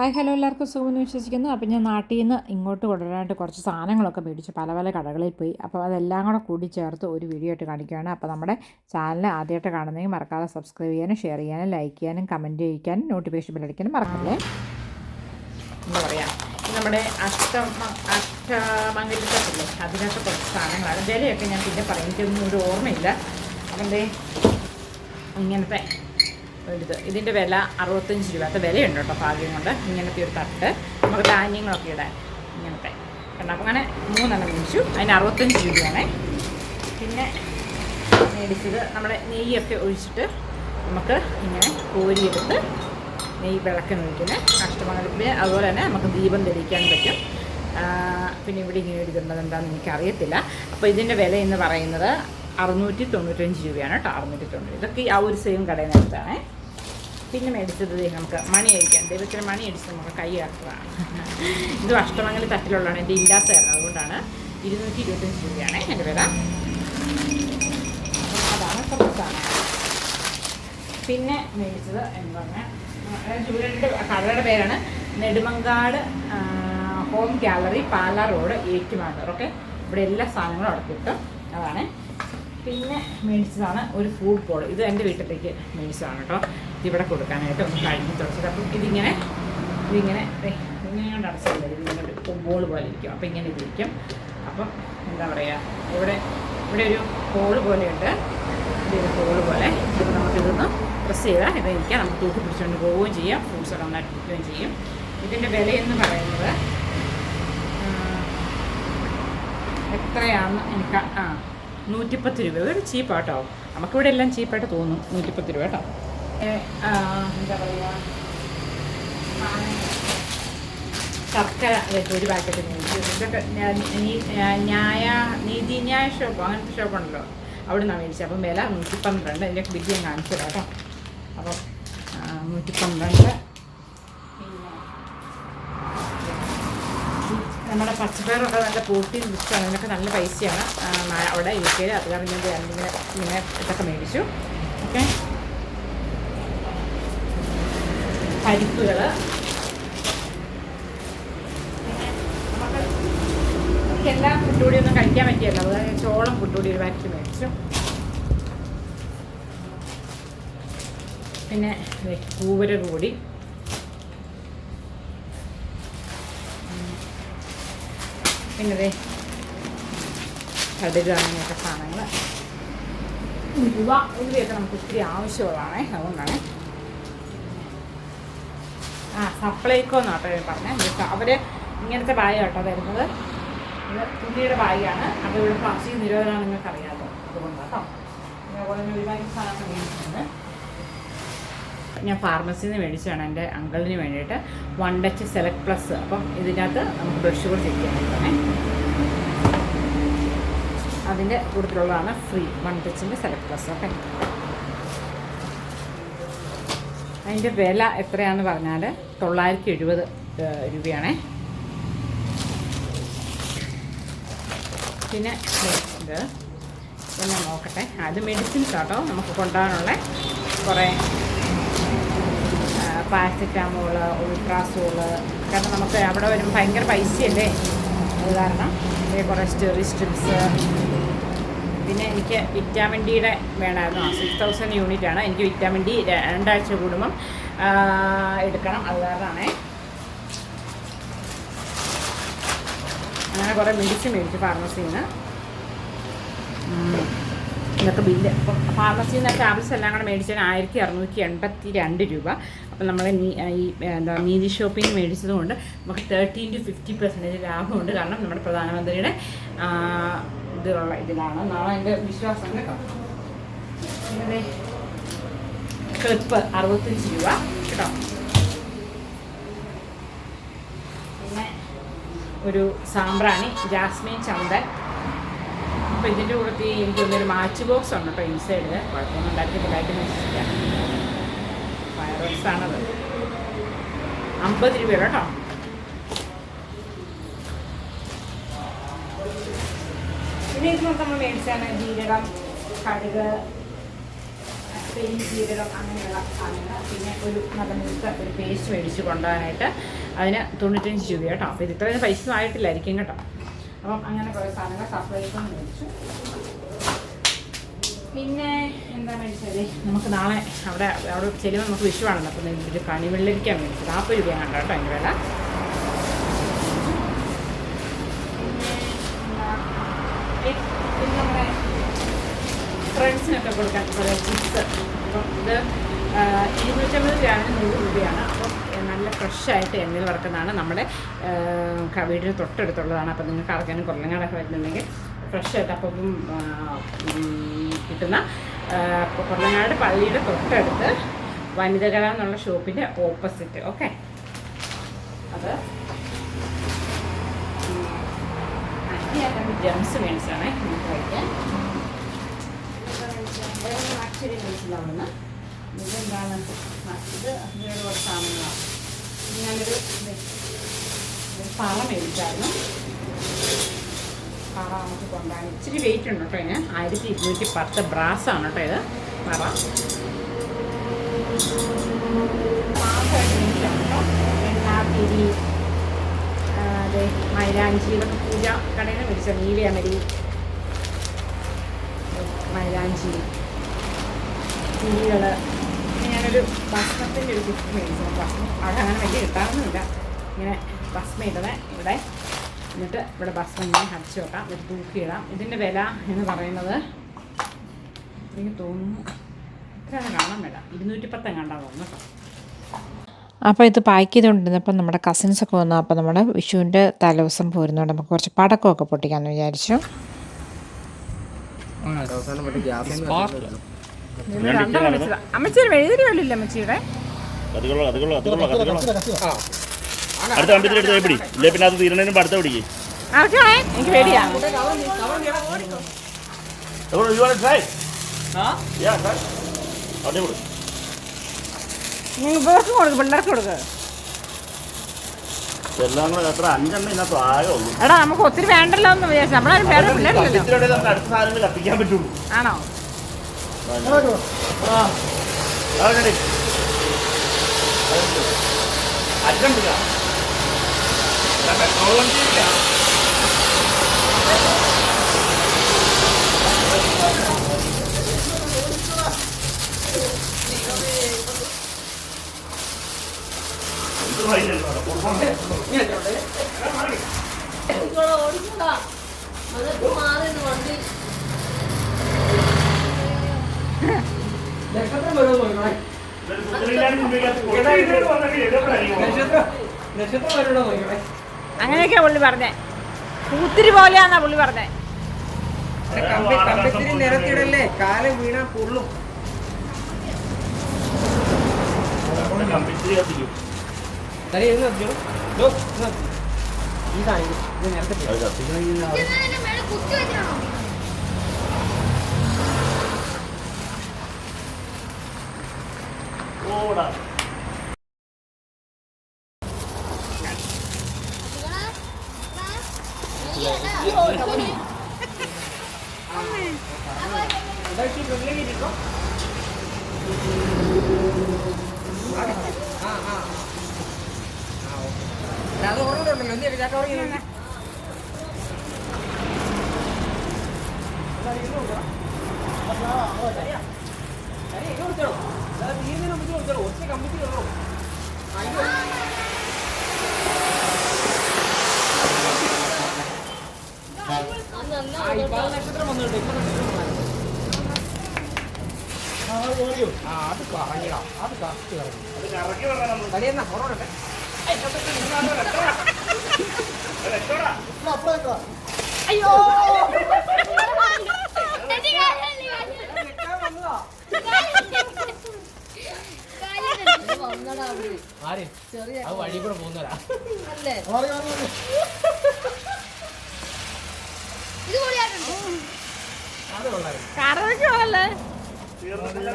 Hi hello എല്ലാവർക്കും സുഖമെന്ന് വിശ്വസിക്കുന്നു. അപ്പം ഞാൻ നാട്ടിൽ നിന്ന് ഇങ്ങോട്ട് കൊണ്ടുവരാനായിട്ട് കുറച്ച് സാധനങ്ങളൊക്കെ മേടിച്ച്. പല പല കടകളിൽ പോയി. അപ്പോൾ അതെല്ലാം കൂടെ കൂടി ചേർത്ത് ഒരു വീഡിയോ ആയിട്ട് കാണിക്കുകയാണ്. അപ്പോൾ നമ്മുടെ ചാനൽ ആദ്യമായിട്ട് കാണുന്നെങ്കിൽ മറക്കാതെ സബ്സ്ക്രൈബ് ചെയ്യാനും ഷെയർ ചെയ്യാനും ലൈക്ക് ചെയ്യാനും കമന്റ് ചെയ്യാനും നോട്ടിഫിക്കേഷൻ ബെല്ലടിക്കാനും മറക്കല്ലേ? എന്താ പറയുക നമ്മുടെ അഷ്ടമ അഷ്ടമംഗലിത്തല്ലേ? അതിനൊക്കെ കുറച്ച് സാധനങ്ങളാണ്. വിലയൊക്കെ ഞാൻ പിന്നെ പറയും ഒരു ഓർമ്മയില്ല. അതിന്റെ ഇങ്ങനത്തെ എടുത്ത്. ഇതിന്റെ വില അറുപത്തഞ്ച് രൂപത്തെ വിലയുണ്ട് കേട്ടോ ഭാഗ്യം കൊണ്ട്. ഇങ്ങനത്തെ ഒരു തട്ട്. നമുക്ക് ധാന്യങ്ങളൊക്കെ ഇടാൻ ഇങ്ങനത്തെ. കണ്ടോ? അപ്പം അങ്ങനെ മൂന്നെണ്ണം മേടിച്ചു. അതിന് അറുപത്തഞ്ച് രൂപയാണ്. പിന്നെ മേടിച്ചത് നമ്മുടെ നെയ്യൊക്കെ ഒഴിച്ചിട്ട് നമുക്ക് ഇങ്ങനെ കോരിയെടുത്ത് നെയ്യ് വിളക്കിന് ഒഴിക്കുന്നത് അഷ്ടമംഗലത്തിന് അതുപോലെ തന്നെ നമുക്ക് ദീപം തെളിയിക്കാൻ പറ്റും. പിന്നെ ഇവിടെ ഇങ്ങനെ എഴുതുന്നത് എന്താണെന്ന് എനിക്കറിയത്തില്ല. അപ്പോൾ ഇതിന്റെ വില എന്ന് പറയുന്നത് അറുന്നൂറ്റി തൊണ്ണൂറ്റഞ്ച് രൂപയാണ് കേട്ടോ അറുന്നൂറ്റി തൊണ്ണൂറ് ഇതൊക്കെ ആ ഒരു സെയിം കടയിൽ നിന്ന് പിന്നെ മേടിച്ചത് നമുക്ക് മണി അടിക്കാൻ. ദൈവത്തിന് മണി അടിച്ച് നമുക്ക് കൈ ഇറക്കുകയാണ് ഇത് അഷ്ടമംഗല തട്ടിലുള്ളതാണ് എന്റെ ഇല്ലാത്തതായിരുന്നു. അതുകൊണ്ടാണ് ഇരുന്നൂറ്റി ഇരുപത്തഞ്ച് രൂപയാണ് എന്റെ വില. അതാണ് കുറച്ചാണ് പിന്നെ മേടിച്ചത് എന്ന് പറഞ്ഞാൽ ജൂലറിയുടെ കടയുടെ പേരാണ് Nedumangad home gallery Pala road Ettumanoor. Okay ഇവിടെ എല്ലാ സാധനങ്ങളും അവിടെ കിട്ടും. അതാണ് പിന്നെ മേടിച്ചതാണ് ഒരു ഫുഡ് ബോൾ ഇത് എന്റെ വീട്ടിലേക്ക് മേടിച്ചതാണ് കേട്ടോ. ഇവിടെ കൊടുക്കാനായിട്ട് ഒന്ന് കഴുകി തുടച്ചത് അപ്പം ഇതിങ്ങനെ ഇതിങ്ങനെ ഇങ്ങനെ കൊണ്ട് അടച്ചില്ല ഇതിങ്ങനെ ബോൾ പോലെ ഇരിക്കും. അപ്പം ഇങ്ങനെ ഇതിരിക്കും. അപ്പം എന്താ പറയുക ഇവിടെ ഇവിടെ ഒരു ഹോൾ പോലെയുണ്ട്. ഇതൊരു ഹോൾ പോലെ. നമുക്ക് നമുക്കിതൊന്ന് പ്രസ് ചെയ്താൽ ഇത് ഇരിക്കാം നമുക്ക് തൂക്കി പിടിച്ചുകൊണ്ട് പോവുകയും ചെയ്യാം. ഫ്രൂട്ട്സ് ഒക്കെ നന്നായിട്ട് ഇരിക്കുകയും ചെയ്യും. ഇതിന്റെ വിലയെന്ന് പറയുന്നത് എത്രയാണെന്ന് എനിക്ക് ആ നൂറ്റിപ്പത്ത് രൂപ. ഒരു ചീപ്പാട്ടോ. നമുക്കിവിടെ എല്ലാം ചീപ്പായിട്ട് തോന്നും. നൂറ്റിപ്പത്ത് രൂപ കേട്ടോ. എന്താ പറയുക ശർക്കര വെച്ചു ഒരു പാക്കറ്റ് ന്യായ നീതിന്യായ ഷോപ്പ് അങ്ങനത്തെ ഷോപ്പുണ്ടല്ലോ. അവിടെ നിന്നാണ് മേടിച്ചത് അപ്പം വില നൂറ്റി പന്ത്രണ്ട് അതിന്റെ ബില്ല് ഞാൻ കാണിച്ചു തരാം കേട്ടോ. അപ്പം നൂറ്റി പന്ത്രണ്ട് പിന്നെ നമ്മുടെ പച്ചപ്പയറൊക്കെ നല്ല പ്രോട്ടീൻ റിച്ചാണ് അതിനൊക്കെ നല്ല പൈസയാണ്. അവിടെ യു കെയിൽ അത് കാരണം ഞാൻ ഇങ്ങനെ ഇങ്ങനെ ഇതൊക്കെ മേടിച്ചു. ഓക്കെ. പരിപ്പുകൾ എല്ലാ പുട്ടുപൊടി ഒന്നും കഴിക്കാൻ പറ്റിയല്ലോ. ഞാൻ ചോളം പുട്ടുപൊടി ഒരു പാക്കറ്റ് മേടിച്ചു. പിന്നെ കൂവര കൂടി പിന്നെ കടുക് അങ്ങനെയൊക്കെ സാധനങ്ങൾ ഉലുവ ഉലുവയൊക്കെ നമുക്ക് ഒത്തിരി ആവശ്യമുള്ളതാണേ അതുകൊണ്ടാണ്. ആ സപ്ലൈക്കോ എന്നാട്ടോ ഞാൻ പറഞ്ഞത് അവർ ഇങ്ങനത്തെ ബാഗ് കേട്ടോ തരുന്നത്. ഇത് തുണിയുടെ ബാഗാണ് അപ്പോൾ ഇവിടെ പ്ലാസ്റ്റിക് നിരോധനമാണ് നിങ്ങൾക്ക് അറിയാമല്ലോ അതുകൊണ്ടാട്ടോ. അതുപോലെ തന്നെ ഒരുപാട് സാധനങ്ങൾ ഞാൻ ഫാർമസിയിൽ നിന്ന് മേടിച്ചതാണ് എന്റെ അങ്കിളിന് വേണ്ടിയിട്ട്. വൺ ടച്ച് സെലക്ട് പ്ലസ് അപ്പം ഇതിനകത്ത് നമുക്ക് ബ്രഷ് കൂടെ ചെക്ക് അതിന്റെ കൂടുതലുള്ളതാണ് ഫ്രീ വൺ ടച്ചിന്റെ സെലക്ട് പ്ലസ് ഓക്കെ അതിന്റെ വില എത്രയാണെന്ന് പറഞ്ഞാൽ തൊള്ളായിരത്തി എഴുപത് രൂപയാണേ. പിന്നെ ഇത് ഒന്ന് നോക്കട്ടെ. അത് മെഡിസിൻസ് ആട്ടോ നമുക്ക് കൊണ്ടുപോകാനുള്ള കുറേ പാരസെറ്റാമോൾ ഉൾട്രാസോൾ കാരണം നമുക്ക് അവിടെ വരുമ്പോൾ ഭയങ്കര പൈസയല്ലേ? അത് കാരണം കുറേ സ്റ്റെറി സ്ട്രിപ്സ്. പിന്നെ എനിക്ക് വിറ്റാമിൻ ഡിയുടെ വേണമായിരുന്നു. സിക്സ് തൗസൻഡ് യൂണിറ്റ് ആണ്. എനിക്ക് വിറ്റാമിൻ ഡി രണ്ടാഴ്ച കൂടുമ്പം എടുക്കണം. അത് കാരണമാണേ അങ്ങനെ കുറേ മെഡിസിൻ മേടിച്ചു ഫാർമസിയിൽ ഇതൊക്കെ ബില്ല്. അപ്പം ഫാർമസിയിൽ നിന്ന് ടാബ്ലറ്റ്സ് എല്ലാം കൂടെ മേടിച്ചാൽ ആയിരത്തി അറുന്നൂറ്റി എൺപത്തി രണ്ട് രൂപ അപ്പോൾ നമ്മൾ ഈ എന്താ നീതി ഷോപ്പിംഗ് മേടിച്ചത് കൊണ്ട് നമുക്ക് തേർട്ടീൻ ടു ഫിഫ്റ്റി പെർസെന്റേജ് ലാഭമുണ്ട് കാരണം നമ്മുടെ പ്രധാനമന്ത്രിയുടെ ഇതുള്ള ഇതിലാണ്. എന്നാണ് എന്റെ വിശ്വാസം കേട്ടോ. അറുപത്തഞ്ച് രൂപ കേട്ടോ. പിന്നെ ഒരു സാമ്പ്രാണി ജാസ്മിൻ ചന്ദൻ. അപ്പോൾ ഇതിന്റെ എനിക്ക് തോന്നിയൊരു മാച്ച് ബോക്സ് ഉണ്ട് കേട്ടോ ഇൻസൈഡ് കുഴപ്പമൊന്നും ഉണ്ടാക്കിയിട്ടില്ലായിട്ട് ഫയർ ബോക്സ് ആണത്. അമ്പത് രൂപ കേട്ടോ. പിന്നെ ഇത് നമ്മൾ മേടിച്ചാണ് ജീരകം കടുക് ജീരകം അങ്ങനെയുള്ള സാധനങ്ങൾ. പിന്നെ ഒരു നല്ല മുഴുത്ത ഒരു പേസ്റ്റ് മേടിച്ച് കൊണ്ടുപോകാനായിട്ട് അതിന് തൊണ്ണൂറ്റഞ്ച് രൂപ കേട്ടോ. അപ്പോൾ ഇത് ഇത്രയും പൈസ ആയിട്ടില്ലായിരിക്കും കേട്ടോ. അപ്പം അങ്ങനെ കുറേ സാധനങ്ങൾ സപ്ലൈക്കും മേടിച്ചു. പിന്നെ എന്താ മേടിച്ചത്? നമുക്ക് നാളെ അവിടെ അവിടെ ചെല്ലുമ്പോൾ നമുക്ക് വിഷുവാണല്ലോ അപ്പം ഒരു കണി വെള്ളരിക്കാൻ മേടിച്ചത് നാൽപ്പത് രൂപയാണ് കേട്ടോ അതിന്റെ വില. ഫ്രണ്ട്സിനൊക്കെ കൊടുക്കാൻ ചിപ്സ്. അപ്പം ഇത് ഇരുന്നൂറ്റമ്പത് ഗ്രാമിന് നൂറ് രൂപയാണ്. അപ്പം നല്ല ഫ്രഷായിട്ട് എണ്ണയിൽ വറക്കുന്നതാണ് നമ്മുടെ വീടിന് തൊട്ടടുത്തുള്ളതാണ്. അപ്പം നിങ്ങൾക്ക് അറക്കാനും കൊല്ലങ്ങാടൊക്കെ വരുന്നുണ്ടെങ്കിൽ ഫ്രഷായിട്ട് അപ്പം കിട്ടുന്ന ആ, കൊല്ലങ്ങാട് പള്ളിയുടെ തൊട്ടടുത്ത് വനിതകല എന്നുള്ള ഷോപ്പിന്റെ ഓപ്പോസിറ്റ് ഓക്കെ അത് ജംസ് മേടിച്ചാണ് നമുക്ക് കഴിക്കാൻ ആക്ച്വലി ഇതെന്താണ് ഇത് അങ്ങനെയുള്ള സാധനങ്ങളാണ് ഞാനൊരു പറ മേടിച്ചായിരുന്നു. പറ നമുക്ക് കൊണ്ടാണ് ഇച്ചിരി വെയിറ്റ് ഉണ്ട് കേട്ടോ ഇതിന് ആയിരത്തി ഇരുന്നൂറ്റി പത്ത് ബ്രാസാണ് കേട്ടോ ഇത് പറ ആ, അതെ മൈലാഞ്ചി പൂജ കടയിൽ നിന്ന് മേടിച്ച നീലിയമരി മൈലാഞ്ചി തിരികൾ ഞാനൊരു ഭക്ഷണത്തിന്റെ ഒരു ഗിഫ്റ്റ് മേടിച്ചു. ഭക്ഷണം അവിടെ അങ്ങനെ വലിയ കിട്ടാറൊന്നുമില്ല. ഇങ്ങനെ ഭക്ഷണം ഇടണേ ഇവിടെ. എന്നിട്ട് ഇവിടെ ഭസ്മം ഇങ്ങനെ അടിച്ചു വെക്കാം. എന്നിട്ട് തൂക്കിയിടാം ഇതിന്റെ വില എന്ന് പറയുന്നത് എനിക്ക് തോന്നുന്നു എത്രയാണ് കാണാൻ വേണ്ട ഇരുന്നൂറ്റി പത്ത് എങ്ങാണ്ടാണ് തോന്നുന്നു കേട്ടോ. അപ്പോൾ ഇത് പാക്ക് ചെയ്തുകൊണ്ടിരുന്നപ്പോൾ നമ്മുടെ കസിൻസൊക്കെ വന്നു. അപ്പോൾ നമ്മുടെ വിഷുവിന്റെ തലേദിവസം പോരുന്നതുകൊണ്ട് നമുക്ക് കുറച്ച് പടക്കമൊക്കെ പൊട്ടിക്കാമെന്ന് വിചാരിച്ചു. അവസാനം മറ്റേ ഗ്യാസ് രണ്ടെണ്ണം വെച്ചതാ അമ്മച്ചിയുടെ അടുത്ത എടുത്ത് പിടി. ഇല്ലേ പിന്നെ അത് അടുത്ത പിടിക്ക് എനിക്ക് പേടിയാ. ട്രൈ. അവിടെ കൊടു. നിങ്ങൾ ഇവർക്ക് കൊടുക്ക് പിള്ളേർക്ക് കൊടുക്ക്. എല്ലാം കൂടെ എത്ര? അഞ്ചെണ്ണം ഇതിനകത്ത് ആകെ ഉള്ളൂ. എടാ നമുക്ക് ഒത്തിരി വേണ്ടല്ലോ എന്ന് വിചാരിച്ചു. നമ്മളാരും വേറെ പിള്ളേരില്ലല്ലോ. കത്തിച്ചിലൂടെ നമുക്ക് അടുത്ത സാധനങ്ങൾ കത്തിക്കാൻ പറ്റുള്ളൂ. ആണോ? അതെ അങ്ങനെയൊക്കെയാ പുള്ളി പറഞ്ഞേ. കൂത്തിരി പോലെയാന്നാ പുള്ളി പറഞ്ഞേ. കമ്പി കമ്പിത്തിരി നിരത്തിയിടല്ലേ? കാലം വീണാ പൊള്ളും. ഈ സാധനം ഇത് നിരത്തിട്ട് അത് കത്തിക്കണമെങ്കിൽ ഓടാ ആ ആ ആ, ഓക്കേ. അല്ല, ഓ ശരിയാ ശരി എന്തിനാ ചാക്ക ഉറങ്ങി നക്ഷത്രം വന്നിട്ടുണ്ട് ഇപ്പൊ വന്നു. ആ അത് പറഞ്ഞിടാ അത് കറക്റ്റ് പറഞ്ഞു തലേന്നാ ഓർമ്മ അയ്യോ ആര്? അത് വഴി കൂടെ പോകുന്നവരാ. കറവയ്ക്കുള്ളല്ലേ തീർന്നിട്ടില്ല